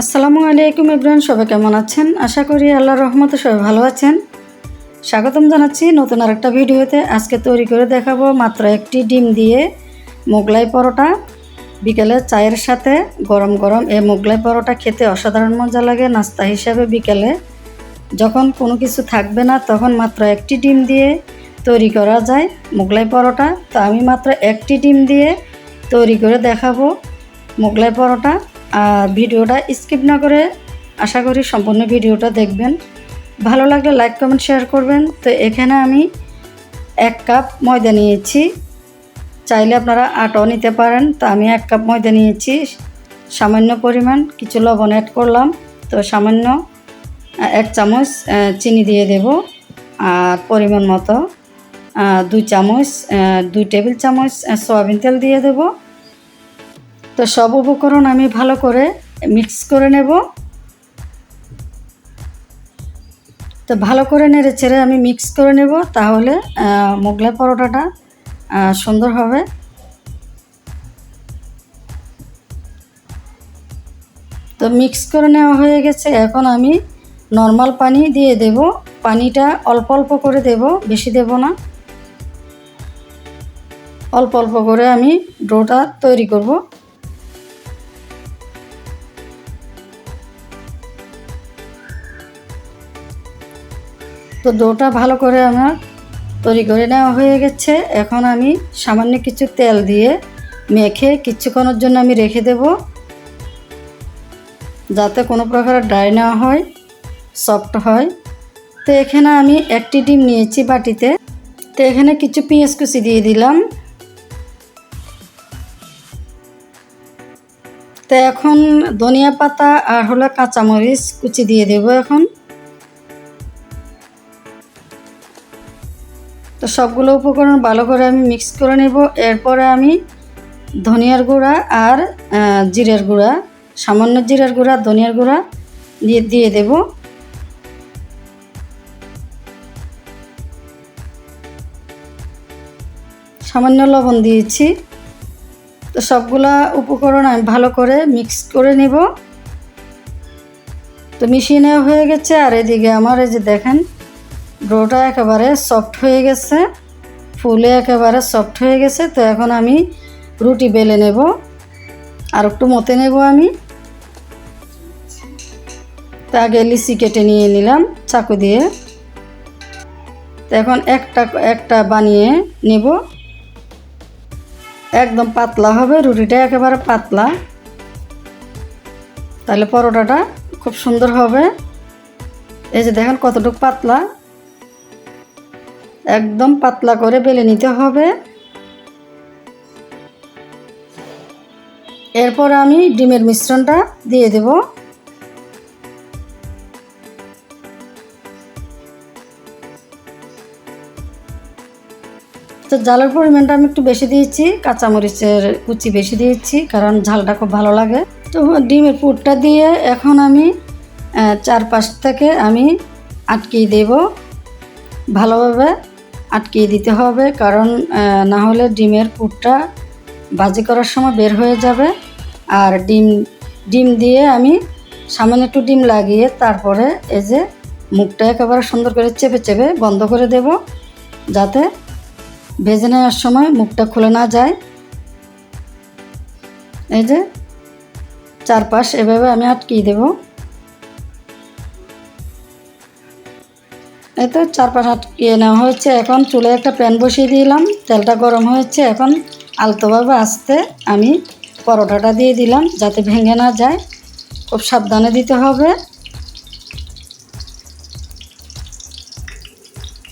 আসসালামু আলাইকুম ইব্রাহিম সবাই কেমন আছেন? আশা করি আল্লাহর রহমতে সবাই ভালো আছেন। স্বাগতম জানাচ্ছি নতুন আরেকটা ভিডিওতে। আজকে তৈরি করে দেখাবো মাত্র একটি ডিম দিয়ে মোগলাই পরোটা। বিকেলে চায়ের সাথে গরম গরম এই মোগলাই পরোটা খেতে অসাধারণ মজা লাগে নাস্তা হিসাবে বিকেলে। যখন কোনো কিছু থাকবে না, তখন মাত্র একটি ডিম দিয়ে তৈরি করা যায় মোগলাই পরোটা। তো আমি মাত্র একটি ডিম দিয়ে তৈরি করে দেখাবো মোগলাই পরোটা। ভিডিওটা স্কিপ না করে আশা করি সম্পূর্ণ ভিডিওটা দেখবেন। ভালো লাগলে লাইক, কমেন্ট, শেয়ার করবেন। তো এখানে আমি এক কাপ ময়দা নিয়েছি। চাইলে আপনারা আটাও নিতে পারেন। তো আমি এক কাপ ময়দা নিয়েছি। সামান্য পরিমাণ কিছু লবণ অ্যাড করলাম। তো সামান্য এক চামচ চিনি দিয়ে দেব। আর পরিমাণ মতো দুই চামচ দুই টেবিল চামচ সয়াবিন তেল দিয়ে দেব। তো সব উপকরণ আমি ভালো করে মিক্স করে নেব। তো ভালো করে নেড়ে ছেড়ে আমি মিক্স করে নেব তাহলে মোগলাই পরোটাটা সুন্দর হবে। তো মিক্স করে নেওয়া হয়ে গেছে। এখন আমি নর্মাল পানি দিয়ে দেব। পানিটা অল্প অল্প করে দেব, বেশি দেব না। অল্প অল্প করে আমি ডোটা তৈরি করব। তো ডোটা ভালো করে আমার তৈরি করে নেওয়া হয়ে গেছে। এখন আমি সামান্য কিছু তেল দিয়ে মেখে কিছুক্ষণের জন্য আমি রেখে দেব। যাতে কোনো প্রকার ড্রাই না হয়, সফট হয়। তো এখানে আমি একটি ডিম নিয়েছি বাটিতে। তো এখানে কিছু পেঁয়াজ কুচি দিয়ে দিলাম। তো এখন ধনিয়া পাতা আর হলো কাঁচামরিচ কুচি দিয়ে দেব এখন। তো সবগুলো উপকরণ ভালো করে আমি মিক্স করে নেব। এরপরে আমি ধনিয়ার গুঁড়া আর জিরের গুঁড়া, সামান্য জিরের গুঁড়া, ধনিয়ার গুঁড়া দিয়ে দিয়ে দেব। সামান্য লবণ দিয়েছি। তো সবগুলা উপকরণ আমি ভালো করে মিক্স করে নেব। তো মিশিয়ে নেওয়া হয়ে গেছে। আর এদিকে আমার এই যে দেখেন ডোটা একেবারে সফট হয়ে গেছে, ফুলে একেবারে সফট হয়ে গেছে, তো এখন আমি রুটি বেলে নেব, আর একটু মতে নেব আমি। তা আগে লিচি কেটে নিয়ে নিলাম চাকু দিয়ে। তো এখন একটা একটা বানিয়ে নেব। একদম পাতলা হবে, রুটিটা একেবারে পাতলা। তাহলে পরোটাটা খুব সুন্দর হবে। এই যে দেখেন কতটুকু পাতলা। একদম পাতলা করে বেলে নিতে হবে। এরপর আমি ডিমের মিশ্রণটা দিয়ে দেব। তো জালের পরিমাণটা আমি একটু বেশি দিয়েছি, কাঁচামরিচের কুচি বেশি দিয়েছি, কারণ ঝালটা খুব ভালো লাগে। তো ডিমের পুরটা দিয়ে এখন আমি চারপাশ থেকে আমি আটকিয়ে দেব। ভালোভাবে আটকিয়ে দিতে হবে, কারণ না হলে ডিমের পুরটা ভাজি করার সময় বের হয়ে যাবে। আর ডিম ডিম দিয়ে আমি সামান্য একটু ডিম লাগিয়ে তারপরে এই যে মুখটা একেবারে সুন্দর করে চেপে চেপে বন্ধ করে দেব, যাতে ভেজে নেওয়ার সময় মুখটা খুলে না যায়। এই যে চারপাশ এভাবে আমি আটকিয়ে দেব। এই তো চারপাশ ইয়ে নেওয়া হয়েছে। এখন চুলে একটা প্যান বসিয়ে দিলাম। তেলটা গরম হয়েছে। এখন আলতোভাবে আসতে আমি পরোটাটা দিয়ে দিলাম যাতে ভেঙে না যায়। খুব সাবধানে দিতে হবে।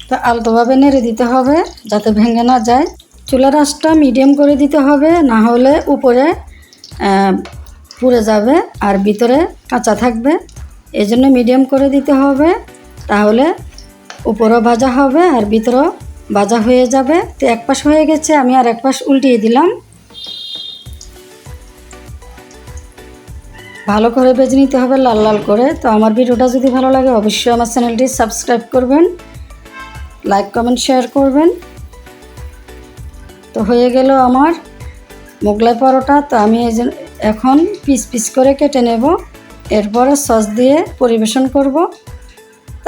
তো আলতোভাবে নেড়ে দিতে হবে যাতে ভেঙে না যায়। চুলার আঁচটা মিডিয়াম করে দিতে হবে, না হলে উপরে পুড়ে যাবে আর ভিতরে কাঁচা থাকবে। এই জন্য মিডিয়াম করে দিতে হবে। তাহলে উপরও ভাজা হবে আর ভিতরেও ভাজা হয়ে যাবে। তো এক পাশ হয়ে গেছে, আমি আর এক পাশ উল্টিয়ে দিলাম। ভালো করে বেজে নিতে হবে লাল লাল করে। তো আমার ভিডিওটা যদি ভালো লাগে, অবশ্যই আমার চ্যানেলটি সাবস্ক্রাইব করবেন, লাইক, কমেন্ট, শেয়ার করবেন। তো হয়ে গেল আমার মোগলাই পরোটা। তো আমি এই এখন পিস পিস করে কেটে নেব। এরপরে সস দিয়ে পরিবেশন করব।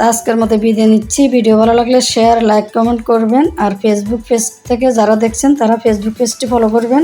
তা আজকের মতো বিদায় নিচ্ছি। ভিডিও ভালো লাগলে শেয়ার লাইক কমেন্ট করবেন। আর ফেসবুক পেজ থেকে যারা দেখছেন, তারা ফেসবুক পেজটি ফলো করবেন।